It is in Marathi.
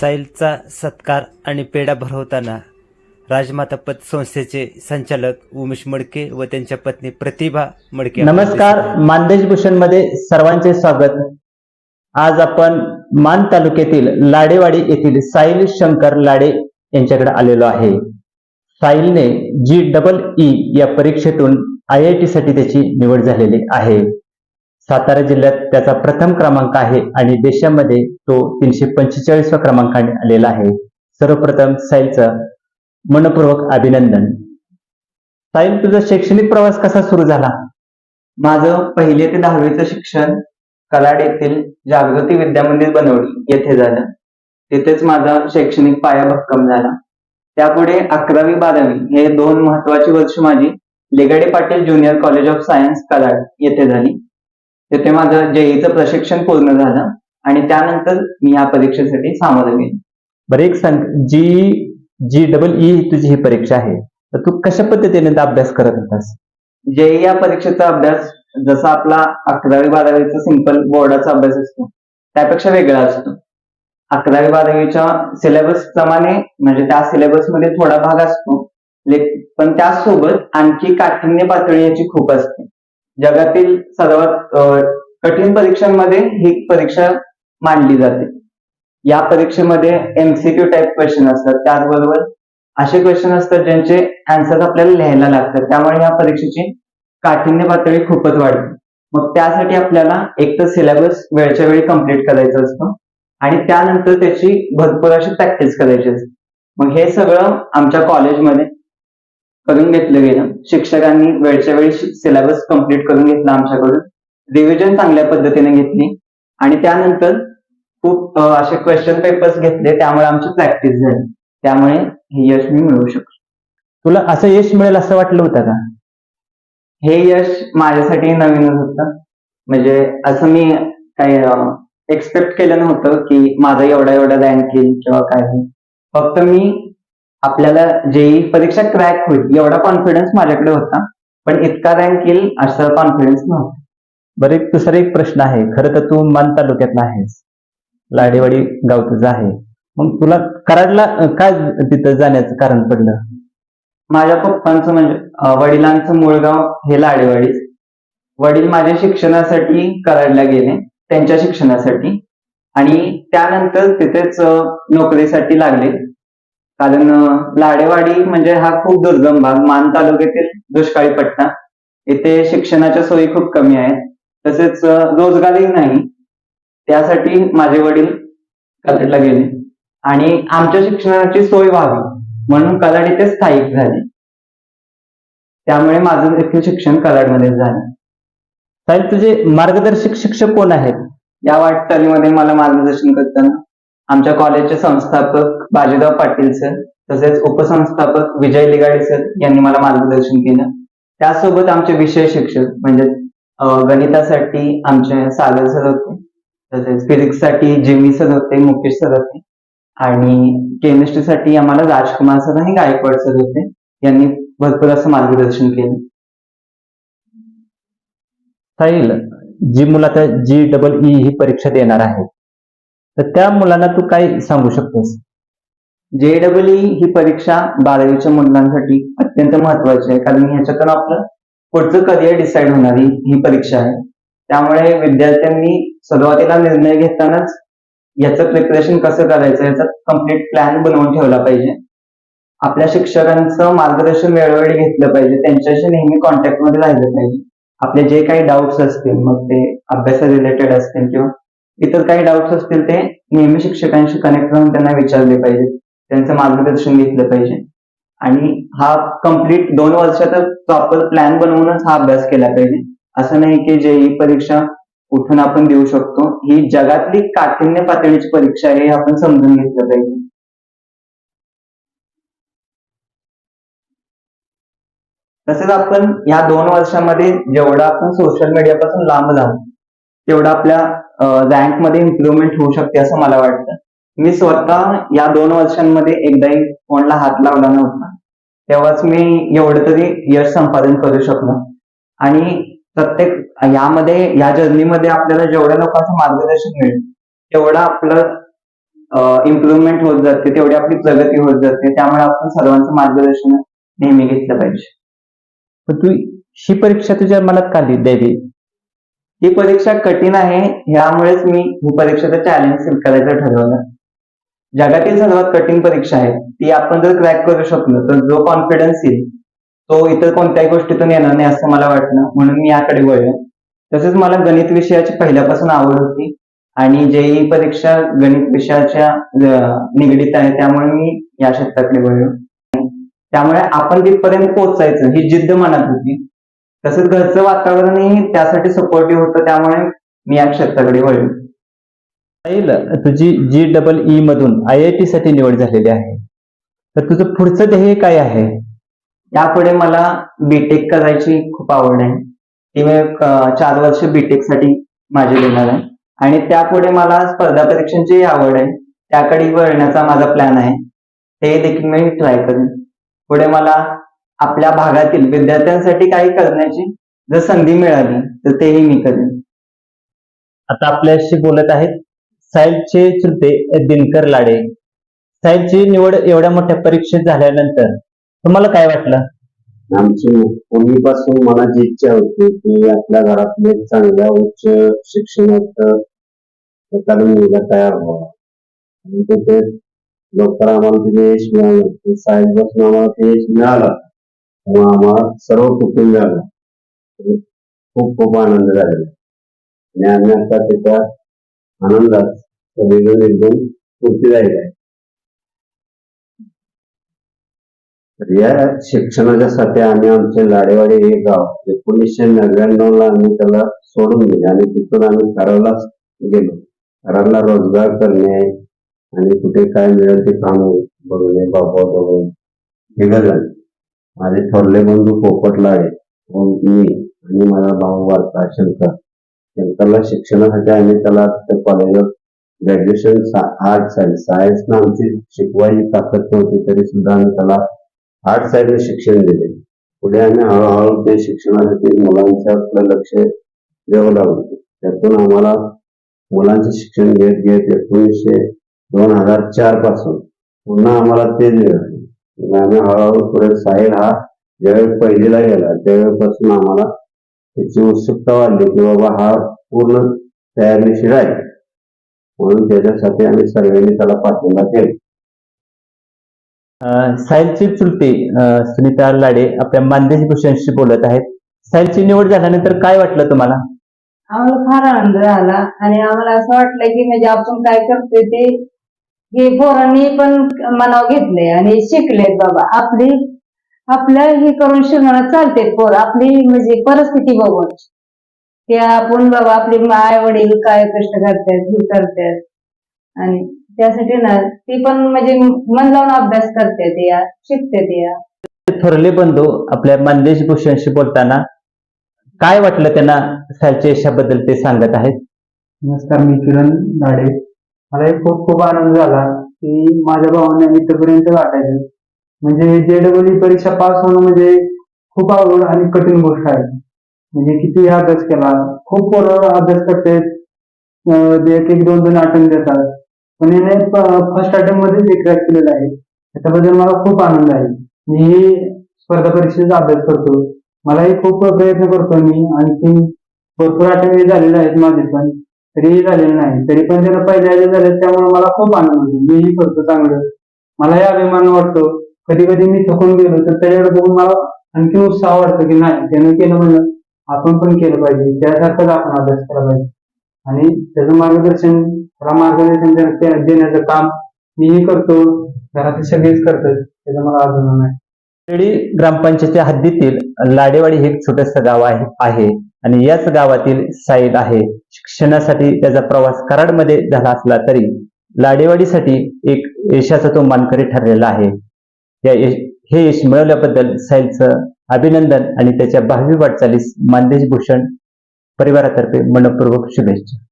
साईलचा सत्कार आणि पेढा भरवताना राजमाता पत संस्थेचे संचालक उमेश मडके व त्यांच्या पत्नी प्रतिभा मडके नमस्कार मानदेश भूषणमध्ये सर्वांचे स्वागत. आज आपण मान तालुक्यातील लाडेवाडी येथील साईल शंकर लाडे यांच्याकडे आलेलो आहे. साईलने जी डबल ई या परीक्षेतून आय आय टी साठी त्याची निवड झालेली आहे. सातारा जिल्ह्यात त्याचा प्रथम क्रमांक आहे आणि देशामध्ये तो तीनशे पंचेचाळीसव्या क्रमांकाने आलेला आहे. सर्वप्रथम साईलचं मनपूर्वक अभिनंदन. साईल तुझा शैक्षणिक प्रवास कसा सुरू झाला? माझं पहिले ते दहावीचं शिक्षण कलाड येथील जागृती विद्या मंदिर बनवली येथे झालं. तिथेच माझा शैक्षणिक पाया भक्कम झाला. त्यापुढे अकरावी बारावी हे दोन महत्वाची वर्ष माझी Legade Patil junior college of science Kalad येथे झाली. तिथे माझं जेईचं प्रशिक्षण पूर्ण झालं आणि त्यानंतर मी या परीक्षेसाठी सामोरं गेलो. बरं एक सांग जी जी डबल ई तुझी ही परीक्षा आहे तर तू कशा पद्धतीने अभ्यास करत होतास? जेई या परीक्षेचा अभ्यास जसा आपला अकरावी बारावीचा सिंपल बोर्डाचा अभ्यास असतो त्यापेक्षा वेगळा असतो. अकरावी बारावीच्या सिलेबस प्रमाणे म्हणजे त्या सिलेबसमध्ये थोडा भाग असतो पण त्यासोबत आणखी काठिण्य पातळी याची खूप असते. जगातील सर्वात कठीण परीक्षांमध्ये ही परीक्षा मांडली जाते. या परीक्षेमध्ये एमसीक्यू टाईप क्वेश्चन असतात. त्याचबरोबर असे क्वेश्चन असतात ज्यांचे आन्सर आपल्याला लिहायला लागतात. त्यामुळे या परीक्षेची काठिण्य पातळी खूपच वाढते. मग त्यासाठी आपल्याला एक तर सिलेबस वेळच्या वेळी कंप्लीट करायचा असतो आणि त्यानंतर त्याची भरपूर अशी प्रॅक्टिस करायची असते. मग हे सगळं आमच्या कॉलेजमध्ये करून घेतलं गेलं. शिक्षकांनी वेळच्या वेळी सिलेबस कंप्लीट करून घेतला आमच्याकडून. रिव्हिजन चांगल्या पद्धतीने घेतली. आणि त्यानंतर खूप असे क्वेश्चन पेपर्स घेतले. त्यामुळे आमची प्रॅक्टिस झाली. त्यामुळे हे यश मी मिळवू शकलो. तुला असं यश मिळेल असं वाटलं होतं का? हे यश माझ्यासाठी नवीनच होतं. म्हणजे असं मी काही एक्सपेक्ट केलं नव्हतं की माझा एवढा एवढा रँक येईल किंवा काय होईल. फक्त मी आपल्याला जेई परीक्षा क्रॅक होईल एवढा कॉन्फिडन्स माझ्याकडे होता. पण इतका रँक येईल असा कॉन्फिडन्स नव्हता. बरं एक दुसरा एक प्रश्न आहे. खरं तर तू मान तालुक्यातला आहेस लाडेवाडी गाव तुझं आहे. मग तुला कराडला काय तिथं जाण्याचं कारण पडलं? माझ्या पप्पांचं म्हणजे वडिलांचं मूळ गाव हे लाडेवाडी. वडील माझ्या शिक्षणासाठी कराडला गेले त्यांच्या शिक्षणासाठी. आणि त्यानंतर तिथेच नोकरीसाठी लागले. कारण लाडेवाडी म्हणजे हा खूप दुर्गम भाग. मान तालुक्यातील दुष्काळी पट्टा. इथे शिक्षणाच्या सोयी खूप कमी आहेत. तसेच रोजगारही नाही. त्यासाठी माझे वडील कलाडला गेले. आणि आमच्या शिक्षणाची सोय व्हावी म्हणून कलाड इथे स्थायिक झाले. त्यामुळे माझं देखील शिक्षण कलाडमध्ये झालं. साहेब तुझे मार्गदर्शक शिक्षक कोण आहेत? या वाटचालीमध्ये मला मार्गदर्शन करताना आमच्या कॉलेजचे संस्थापक बाजीराव पाटील सर तसेच उपसंस्थापक विजय लिगाडे सर यांनी मला मार्गदर्शन केलं. त्यासोबत आमचे विषय शिक्षक म्हणजे गणितासाठी आमचे सागर सर होते तसेच फिजिक्ससाठी जिमी सर होते मुकेश सर होते आणि केमिस्ट्रीसाठी आम्हाला राजकुमार सर आणि गायकवाड सर होते यांनी भरपूर असं मार्गदर्शन केलं. साहिल जी मुलं आता जी डबल ई ही परीक्षा देणार आहे तर त्या मुलांना तू काय सांगू शकतोस? जेडब्ल्यू ही परीक्षा बारावीच्या मुलांसाठी अत्यंत महत्वाची आहे. कारण ह्याच्यातून आपलं पुढचं करिअर डिसाईड होणारी ही परीक्षा आहे. त्यामुळे विद्यार्थ्यांनी सुरुवातीला निर्णय घेतानाच याचं प्रिपरेशन कसं करायचं याचा कंप्लीट प्लॅन बनवून ठेवला पाहिजे. आपल्या शिक्षकांचं मार्गदर्शन वेळोवेळी घेतलं पाहिजे. त्यांच्याशी नेहमी कॉन्टॅक्टमध्ये राहिलं पाहिजे. आपले जे काही डाऊट्स असतील मग ते अभ्यासा रिलेटेड असतील किंवा इतर काही डाऊट्स असतील ते नेहमी शिक्षकांशी कनेक्ट राहून त्यांना विचारले पाहिजे. त्यांचं मार्गदर्शन घेतलं पाहिजे. आणि हा कंप्लीट दोन वर्षाचा प्रॉपर प्लॅन बनवूनच हा अभ्यास केला पाहिजे. असं नाही की जे ही परीक्षा उठून आपण देऊ शकतो ही जगातली काठिण्य पातळीची परीक्षा आहे हे आपण समजून घेतलं पाहिजे. तसेच आपण या दोन वर्षामध्ये जेवढा आपण सोशल मीडियापासून लांब राहू तेवढा आपल्या रँकमध्ये इम्प्रुव्हमेंट होऊ शकते असं मला वाटतं. मी स्वतः या दोन वर्षांमध्ये एकदाही फोनला हात लावला नव्हता. तेव्हाच मी एवढं तरी यश संपादन करू शकलो. आणि प्रत्येक यामध्ये या जर्नीमध्ये आपल्याला जेवढ्या लोकांचं मार्गदर्शन मिळेल तेवढं आपलं इम्प्रुव्हमेंट होत जाते तेवढी आपली प्रगती होत जाते. त्यामुळे आपण सर्वांचं मार्गदर्शन नेहमी घेतलं पाहिजे. पण तू ही परीक्षा तुझ्या मनात का द्यावी ही परीक्षा कठीण आहे ह्यामुळेच मी ही परीक्षेचं चॅलेंज स्वीकारायचं ठरवलं. जगातील सर्वात कठीण परीक्षा आहे ती आपण जर क्रॅक करू शकलो तर जो कॉन्फिडन्स येईल तो इतर कोणत्याही गोष्टीतून येणार नाही असं मला वाटलं. म्हणून मी याकडे वळलो. तसेच मला गणित विषयाची पहिल्यापासून आवड होती आणि जेई परीक्षा गणित विषयाच्या निगडीत आहे त्यामुळे मी या क्षेत्राकडे वळलो. त्यामुळे आपण तिथपर्यंत पोहोचायचं ही जिद्द मनात होती. तसंच घरचं वातावरणही त्यासाठी सपोर्टिव्ह होतं त्यामुळे मी या क्षेत्राकडे वळलो. तुझी जी डबल ई मधून आय आय टी साठी निवड झालेली आहे तर तुझं पुढचं ध्येय काय आहे? यापुढे मला बीटेक करायची खूप आवड आहे. ती मी चार वर्ष बीटेकसाठी माझे देणार आहे. आणि त्यापुढे मला स्पर्धा परीक्षांची आवड आहे. त्याकडे वळण्याचा माझा प्लॅन आहे. ते देखील मी ट्राय करेन. पुढे मला आपल्या भागातील विद्यार्थ्यांसाठी काही करण्याची जर संधी मिळाली तर तेही मी करेन. आता आपल्याशी बोलत आहेत साहिलचे चुलते दिनकर लाडे. साहिलची निवड एवढ्या मोठ्या परीक्षेत झाल्यानंतर तुम्हाला काय वाटलं? आमची पूर्वीपासून मनाची इच्छा होती की आपल्या घरातले चांगल्या उच्च शिक्षणात एखादा मुलगा तयार व्हावा. आणि तिथे लवकर आम्हाला तिथे यश मिळालं. ते साहेबपासून आम्हाला ते यश मिळालं. आम्हाला सर्व कुटुंब झाला. खूप खूप आनंद झालेला. आणि आम्ही आता त्याच्या आनंदात सगळीजण एकदम पूर्ती झालेला आहे. तर या शिक्षणाच्यासाठी आम्ही आमचे लाडेवाडी हे गाव एकोणीसशे नव्याण्णव ला आम्ही त्याला सोडून दिले आणि तिथून आम्ही कराडला गेलो. कराडला रोजगार करणे आणि कुठे काय मिळेल ते काम बघणे बाबा बघून हे झालं माझे थोरले बंधू पोपटला व मी आणि माझा भाऊ वार्ता शंकर. शंकरला शिक्षणासाठी आम्ही त्याला कॉलेजवर ग्रॅज्युएशन आर्ट सायन्स सायन्सनं आमची शिकवायची ताकद नव्हती तरी सुद्धा आम्ही त्याला आर्ट साईडने शिक्षण दिले. पुढे आम्ही हळूहळू ते शिक्षणासाठी मुलांच्याकडे लक्ष द्यावं लागलं. त्यातून आम्हाला मुलांचं शिक्षण घेत घेत एकोणीसशे दोन हजार चारपासून पुन्हा आम्हाला तेच मिळाले. आम्ही हळूहळू पुढे साहिल हा ज्यावेळी पहिलीला गेला त्यावेळेपासून आम्हाला त्याची उत्सुकता वाढली की बाबा हा पूर्ण तयारीशीर आहे. म्हणून त्याच्यासाठी आम्ही सर्वांनी त्याला पाठिंबा केला अं, साहिलचे चुलते सुनीता लाडे आपल्या मानदेश भूषणशी बोलत आहेत. साहिलची निवड झाल्यानंतर काय वाटलं तुम्हाला? आम्हाला फार आनंद झाला आणि आम्हाला असं वाटलं की म्हणजे आपण काय करतोय ते हे पोरांनी पण मनाव घेतले आणि शिकलेत बाबा. आपली आपलं हे करून शिकणं चालते पोर. आपली म्हणजे परिस्थिती बघून. ते आपण बाबा आपले आई वडील काय कष्ट करतात हे करतात आणि त्यासाठी ना ते पण म्हणजे मन लावून अभ्यास करतात या शिकतात या. थोरले बंधू आपल्या मानदेश भूषणशी बोलताना काय वाटलं त्यांना साहिलच्या यशाबद्दल ते सांगत आहेत? नमस्कार मी किरण लाडे मला एक खूप खूप आनंद झाला की माझ्या भावाने इथपर्यंत गाठायचं म्हणजे जे डबल परीक्षा पास होणं म्हणजे खूप अवघड आणि कठीण गोष्ट आहे. म्हणजे किती अभ्यास केला खूप पोरं अभ्यास करतात एक एक दोन दोन अटेम्प्ट देतात. पण याने फर्स्ट अटेम्प्टमध्ये एक क्रॅक केलेलं आहे. त्याच्याबद्दल मला खूप आनंद आहे. मी स्पर्धा परीक्षेचा अभ्यास करतो. मलाही खूप प्रयत्न करतो मी. आणखी भरपूर अटेम्प्ट झालेले आहेत माझे पण. तरीही झालेलं नाही. तरी पण त्यानं पहिल्या वेळेस झाले त्यामुळे मला खूप आनंद होतो. मीही करतो चांगलं. मलाही अभिमान वाटतो. कधी कधी मी थकून गेलो तर त्याच्याकडे बघून मला आणखी उत्साह वाटतो की नाही त्यानं केलं म्हणलं आपण पण केलं पाहिजे. त्यासारखंच आपण अभ्यास केला पाहिजे. आणि त्याचं मार्गदर्शन त्याला मार्गदर्शन देण्याचं काम मीही करतो. घरात सगळेच करतात. त्याचं मला अभिमान आहे. ग्रामपंचायती हद्दीतील लाडेवाडी हे एक छोटस गाव आहे. आणि याच गावातील साईल आहे. शिक्षणासाठी त्याचा प्रवास कराडमध्ये झाला असला तरी लाडेवाडीसाठी एक यशाचा तो मानकरी ठरलेला आहे. या यश हे यश मिळवल्याबद्दल साईलचं अभिनंदन आणि त्याच्या भावी वाटचालीस मानदेश भूषण परिवारातर्फे मनपूर्वक शुभेच्छा.